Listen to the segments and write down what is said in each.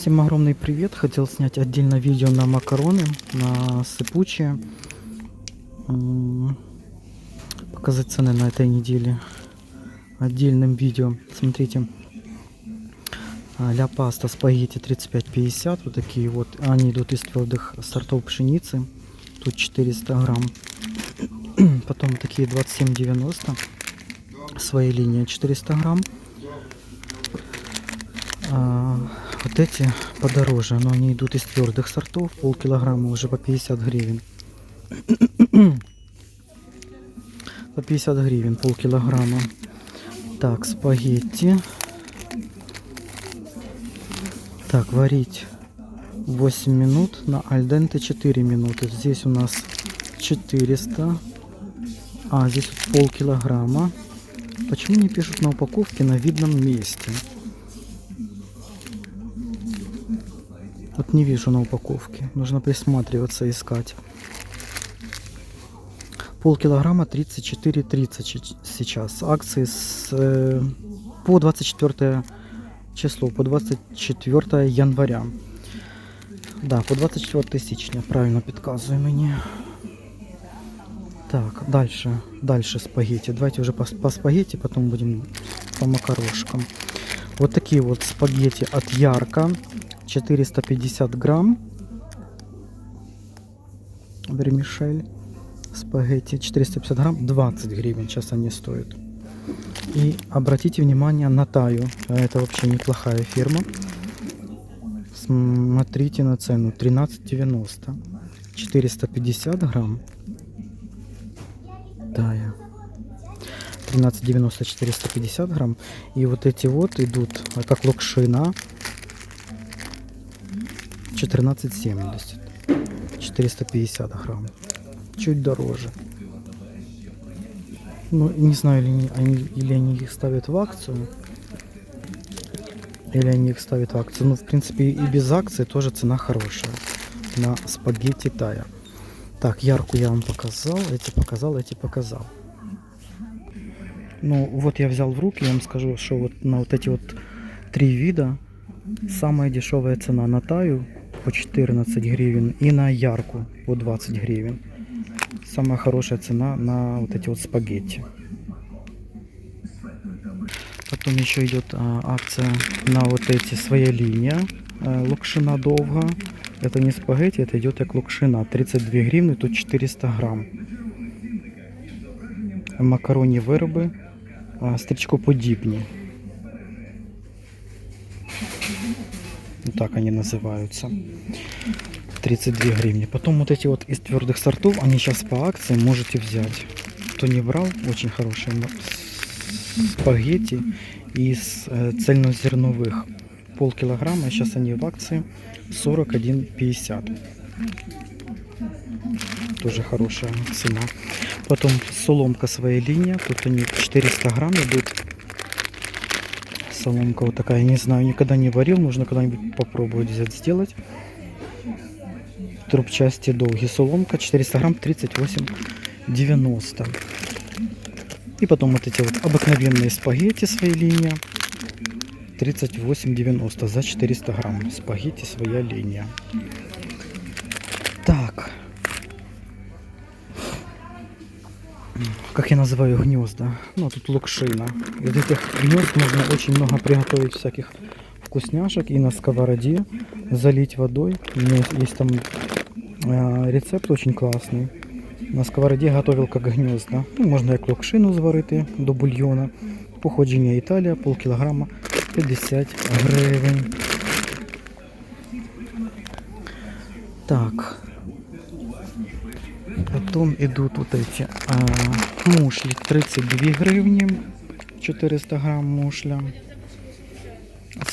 Всем огромный привет! Хотел снять отдельно видео на макароны, на сыпучие. Показать цены на этой неделе отдельным видео. Смотрите. А, Ля паста спагетти 35,50. Вот такие вот. Они идут из твердых сортов пшеницы. Тут 400 грамм. Потом такие 27,90. Своей линии 400 грамм. А, вот эти подороже, но они идут из твердых сортов, полкилограмма уже по 50 гривен. по 50 гривен полкилограмма. Так, спагетти. Так, варить 8 минут, на альденте 4 минуты. Здесь у нас 400. А, здесь вот полкилограмма. Почему не пишут на упаковке на видном месте? Вот не вижу на упаковке. Нужно присматриваться, искать. Полкилограмма 34,30 сейчас. Акции с, э, по 24 число, по 24 января. Да, по 24 січня, правильно підказує мені. Так, дальше, дальше спагетти. Давайте уже по, по спагетти, потом будем по макарошкам. Вот такие вот спагетти от Ярко. 450 грамм. Вермишель. Спагетти 450 грамм. 20 гривен сейчас они стоят. И обратите внимание на Таю. Это вообще неплохая фирма. Смотрите на цену. 13,90. 450 грамм. Тая. 13,90 450 грамм. И вот эти вот идут как локшина 14,70. 450 грамм. Чуть дороже. Ну, не знаю, или они, или они их ставят в акцию. Или они их ставят в акцию. Ну, в принципе, и без акции тоже цена хорошая. На спагетти тая. Так, ярку я вам показал, эти показал, эти показал. Ну, вот я взял в руки, я вам скажу, что вот на вот эти вот три вида самая дешевая цена на таю по 14 гривен и на ярку по 20 гривен. Самая хорошая цена на вот эти вот спагетти. Потом еще идет а, акция на вот эти своя линия э, локшина долго. Это не спагетти, это идет как локшина. 32 гривны, тут 400 грамм. Макаронні вироби а, стрічкоподібні. Так они называются. 32 гривни. Потом вот эти вот из твердых сортов, они сейчас по акции можете взять. Кто не брал, очень хорошие спагетти из э, цельнозерновых. Полкилограмма, сейчас они в акции 41,50. Тоже хорошая цена. Потом соломка своя линия. Тут они 400 грамм идут. Соломка вот такая, не знаю, никогда не варил. Нужно когда-нибудь попробовать взять сделать. Трубчасті довгі. Соломка 400 грамм 38,90. И потом вот эти вот обыкновенные спагетти своей линия. 38,90 за 400 грамм. Спагетти своя линия. Так. Как я называю гнезда? Ну, тут лукшина. Из этих гнезд можно очень много приготовить всяких вкусняшек и на сковороде залить водой. У меня есть там э, рецепт очень классный. На сковороде готовил как гнезда. Ну, можна як локшину зварити до бульйона. Походження Італія, полкілограма 50 гривень. Так. Потом идут вот эти а, мушли 32 гривни. 400 грамм мушля.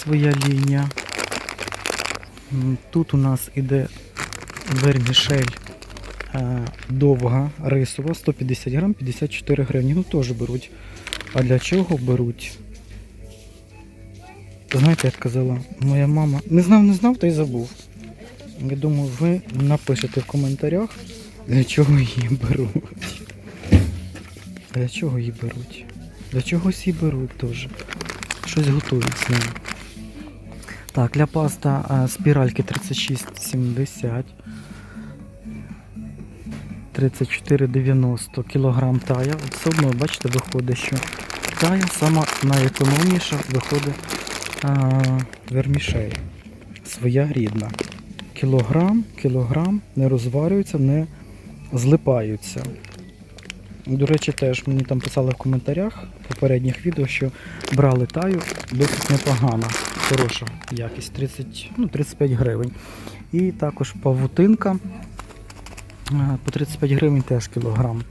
Своя лінія. Тут у нас іде вермішель е, довга, рисова, 150 грам, 54 гривні. Ну теж беруть. А для чого беруть? Знаєте, як казала моя мама. Не знав, не знав, та й забув. Я думаю, ви напишете в коментарях, для чого її беруть. Для чого її беруть? Для чогось її беруть теж. Щось готують з нею. Так, ля паста спіральки 36,70. 34,90 кілограм тая. От Все одно, бачите, виходить, що тая сама найекономніша виходить а, вермішель. Своя рідна. Кілограм, кілограм не розварюються, не злипаються. До речі, теж мені там писали в коментарях в попередніх відео, що брали таю досить непогана, хороша якість, 30, ну, 35 гривень. І також павутинка е, по 35 гривень теж кілограм.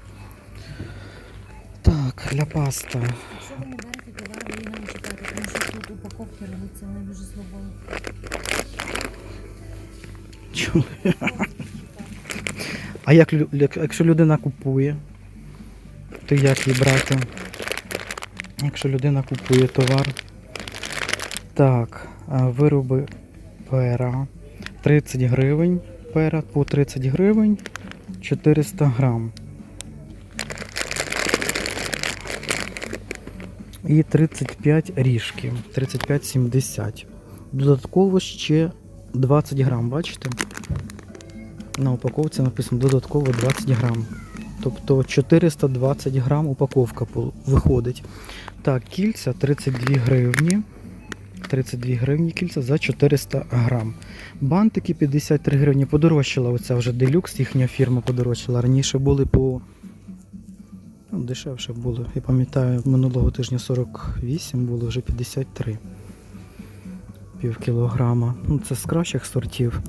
Так, ля паста. Якщо ви не берете товар, ви не читаєте, тому що тут упаковки робиться не дуже слабо. А як, якщо людина купує, то як її брати? Якщо людина купує товар. Так, вироби пера. 30 гривень. Пера по 30 гривень 400 грам. І 35 ріжки. 35,70. Додатково ще 20 грам, бачите? На упаковці написано додатково 20 грам. Тобто 420 грам упаковка виходить. Так, кільця 32 гривні. 32 гривні кільця за 400 грам. Бантики 53 гривні. Подорожчала оця вже делюкс, їхня фірма подорожчала. Раніше були по. Ну, дешевше було. Я пам'ятаю, минулого тижня 48 було вже 53 пів кілограма. Ну, це з кращих сортів.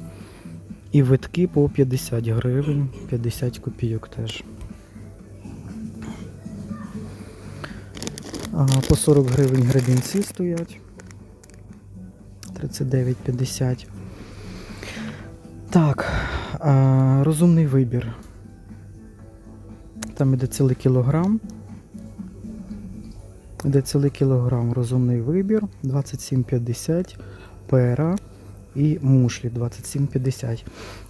І витки по 50 гривень, 50 копійок теж. А, по 40 гривень гребінці стоять. 39,50. Так, а, розумний вибір. Там іде цілий кілограм. Іде цілий кілограм розумний вибір. 27,50 пера і мушлі 27,50.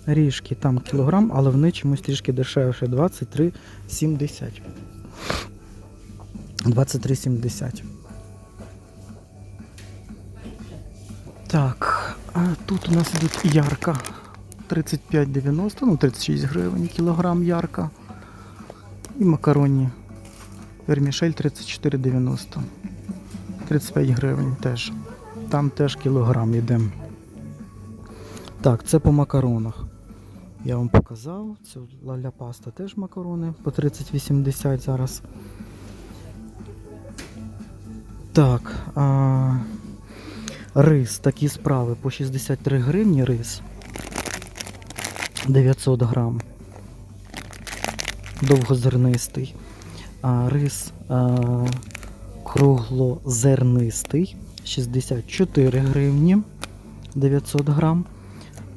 Ріжки там кілограм, але вони чомусь трішки дешевше 23,70. 23,70. Так, а тут у нас ідуть ярка. 35,90, ну 36 гривень кілограм ярка. І макароні. Вермішель 34,90. 35 гривень теж. Там теж кілограм йде. Так, це по макаронах. Я вам показав. Це ля паста теж макарони по 30,80 зараз. Так. А, рис, такі справи по 63 гривні рис. 900 грам. Довгозернистий. А, рис а, круглозернистий. 64 гривні 900 грам.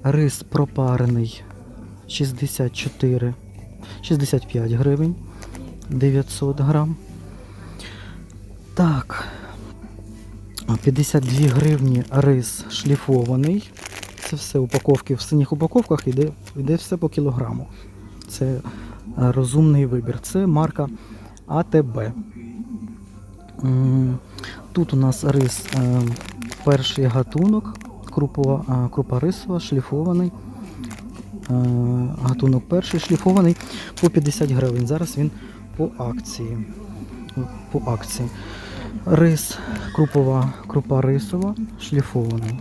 Рис пропарений 64, 65 гривень 900 грам. Так. 52 гривні рис шліфований. Це все упаковки в синіх упаковках йде, йде все по кілограму. Це е, розумний вибір. Це марка АТБ. Тут у нас рис е, перший гатунок, крупова, е, крупа рисова, шліфований. Е, Гатунок перший шліфований по 50 гривень. Зараз він по акції. По акції. Рис, крупова, крупа рисова, шліфований.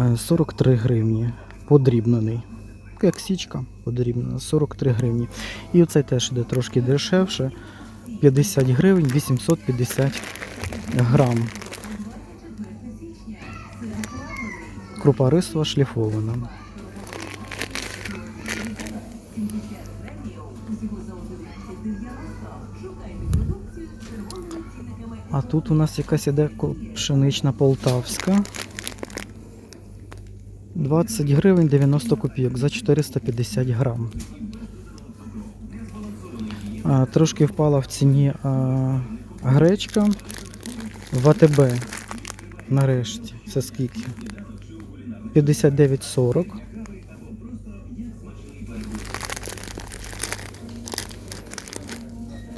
Е, 43 гривні. Подрібнений. Як січка подрібнена, 43 гривні. І оцей теж йде трошки дешевше. 50 гривень, 850 грам. Крупа рисова шліфована. А тут у нас якась іде пшенична полтавська. 20 гривень 90 копійок за 450 грам. Трошки впала в ціні гречка в АТБ. Нарешті. Це скільки? 59,40.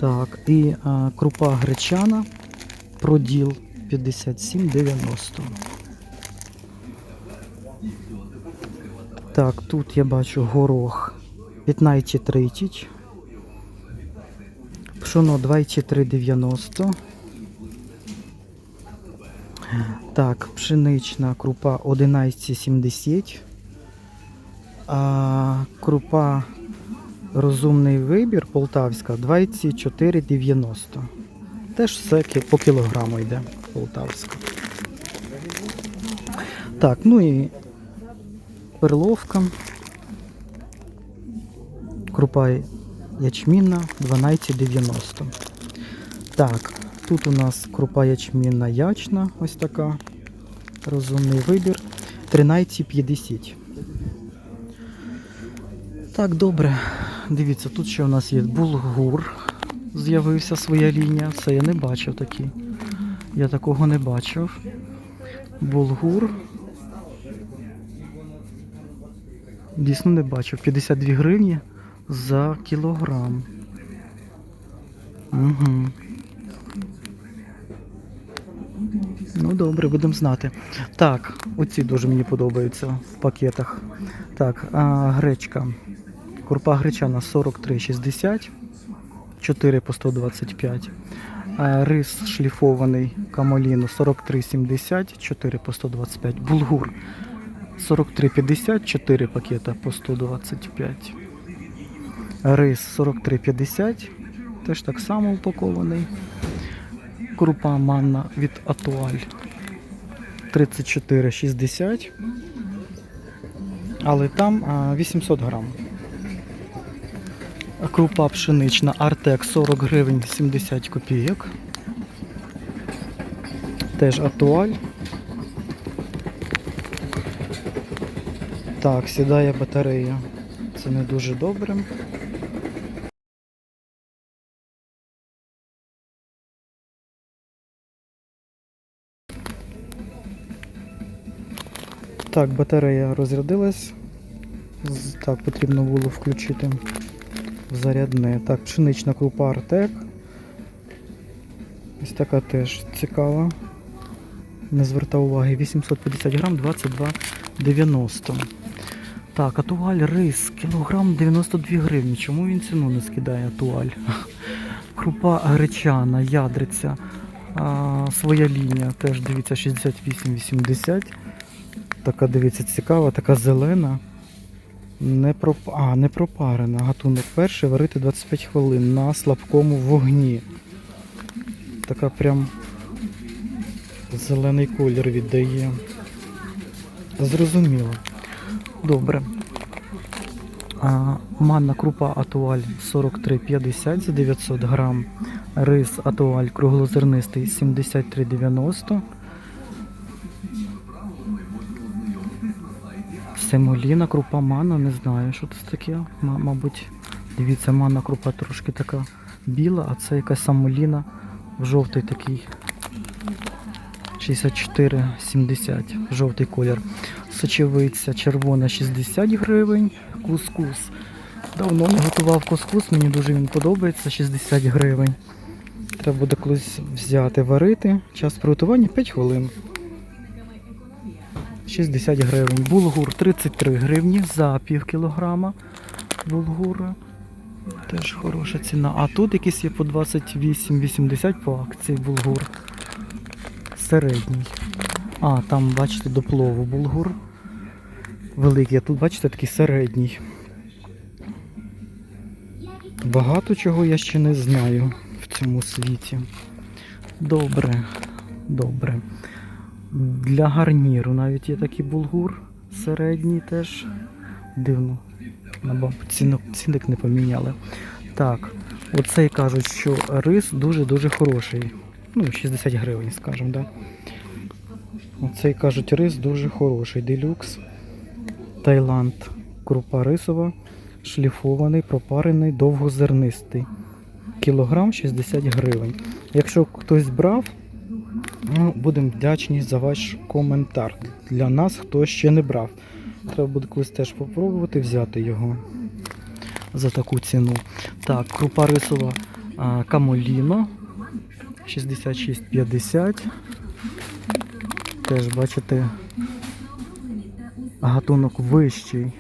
Так, і а, крупа гречана проділ 57,90. Так, тут я бачу горох 15,30. Пшоно 23,90. Так, пшенична крупа 11,70. А крупа розумний вибір полтавська 24,90. Теж все по кілограму йде полтавська. Так, ну і перловка. Крупа ячмінна 12,90. Так, тут у нас крупа ячмінна ячна, ось така. Розумний вибір. 13,50. Так, добре. Дивіться, тут ще у нас є булгур. З'явився своя лінія. Це я не бачив такий. Я такого не бачив. Булгур. Дійсно не бачив. 52 гривні за кілограм. Угу. Ну добре, будемо знати. Так, оці дуже мені подобаються в пакетах. Так, а, гречка. Крупа гречана 43,60, 4 по 125. А, рис шліфований камоліно 43,70, 4 по 125. Булгур 43,50, 4 пакета по 125. Рис 43,50, теж так само упакований. Крупа манна від Атуаль 34,60. Але там 800 грам. Крупа пшенична Артек 40 гривень 70 копійок. Теж Атуаль. Так, сідає батарея. Це не дуже добре. Так, батарея розрядилась. Так, потрібно було включити в зарядне. Так, пшенична крупа Артек. Ось така теж цікава. Не звертав уваги. 850 грам, 22,90. Так, атуаль рис, кілограм 92 гривні. Чому він ціну не скидає атуаль? Крупа гречана, ядриця. А, своя лінія, теж дивіться, 68,80. Така, дивіться, цікава, така зелена. Не проп... А, не пропарена. Гатунок перший варити 25 хвилин на слабкому вогні. Така прям зелений колір віддає. Зрозуміло. Добре. А, манна крупа атуаль 43,50 за 900 грам. Рис атуаль круглозернистий 73,90. Семоліна, крупа манна, не знаю, що це таке. Мабуть, дивіться, манна крупа трошки така біла, а це якась самоліна в жовтий такий. 64,70 жовтий колір. Сочевиця червона 60 гривень. Кускус. Давно не готував кускус, мені дуже він подобається, 60 гривень. Треба буде колись взяти, варити. Час приготування 5 хвилин. 60 гривень. Булгур 33 гривні за пів кілограма. Булгура. Теж хороша ціна. А тут якісь є по 28,80 по акції булгур. Середній. А, там, бачите, до плову булгур. Великий, а тут, бачите, такий середній. Багато чого я ще не знаю в цьому світі. Добре, добре. Для гарніру навіть є такий булгур середній теж. Дивно. Цінок, цінник не поміняли. Так, оцей кажуть, що рис дуже-дуже хороший. Ну, 60 гривень, скажімо, да? Оцей кажуть, рис дуже хороший. Делюкс. Таїланд. Крупа рисова, шліфований, пропарений, довгозернистий. Кілограм 60 гривень. Якщо хтось брав, ну, будемо вдячні за ваш коментар. Для нас, хто ще не брав. Треба буде колись теж попробувати взяти його за таку ціну. Так, крупа рисова а, Камоліно 66,50. Теж бачите гатунок вищий.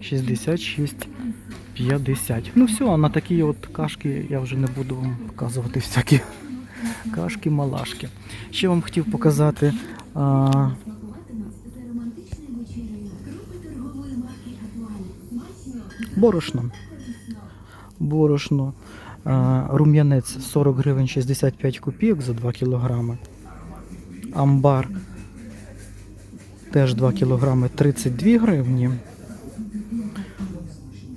66,50. Ну все, а на такі от кашки я вже не буду вам показувати всякі кашки, малашки. Ще вам хотів показати а, борошно. Борошно. Рум'янець 40 гривень 65 копійок за 2 кілограми. Амбар теж 2 кілограми 32 гривні.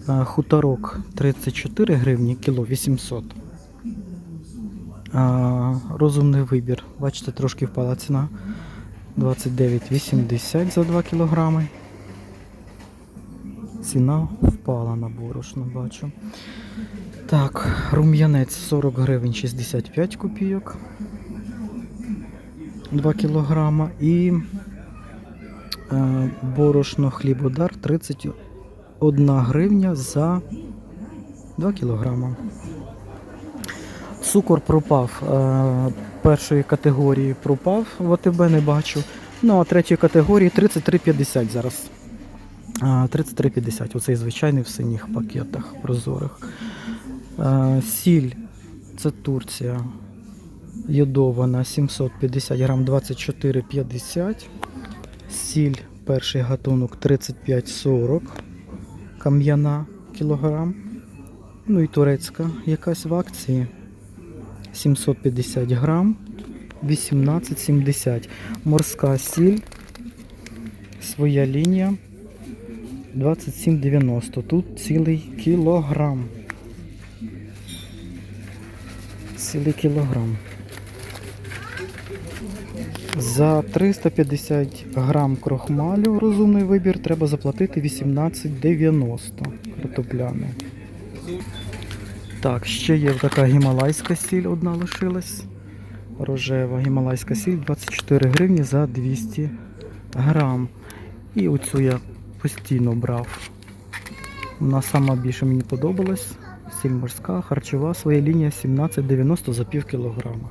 Хуторок 34 гривні, кіло 800. Розумний вибір. Бачите, трошки впала ціна. 29,80 за 2 кілограми. Ціна впала на борошно, бачу. Так, рум'янець 40 гривень 65 копійок. 2 кілограма. І е, борошно хлібодар 31 гривня за 2 кілограма. Цукор пропав. Е, першої категорії пропав в АТБ, не бачу. Ну а третьої категорії 33,50 зараз. 33,50. Оцей звичайний в синіх пакетах прозорих. Е, сіль, це Турція. Йодована 750 грам 24,50. Сіль перший гатунок 35,40. Кам'яна кілограм. Ну і турецька якась в акції. 750 грам, 18,70. Морська сіль, своя лінія, 27,90. Тут цілий кілограм. Цілий кілограм. За 350 грам крохмалю розумний вибір треба заплатити 18,90 картопляний. Так, ще є така гімалайська сіль, одна лишилась. Рожева гімалайська сіль 24 гривні за 200 грам. І оцю я постійно брав. Вона сама більше мені подобалась. Сіль морська, харчова, своя лінія 17,90 за пів кілограма.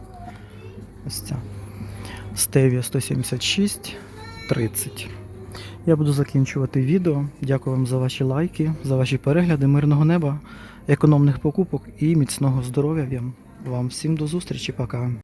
Ось ця. Стевія 176,30. Я буду закінчувати відео. Дякую вам за ваші лайки, за ваші перегляди, мирного неба, економних покупок і міцного здоров'я вам. Всім до зустрічі, пока.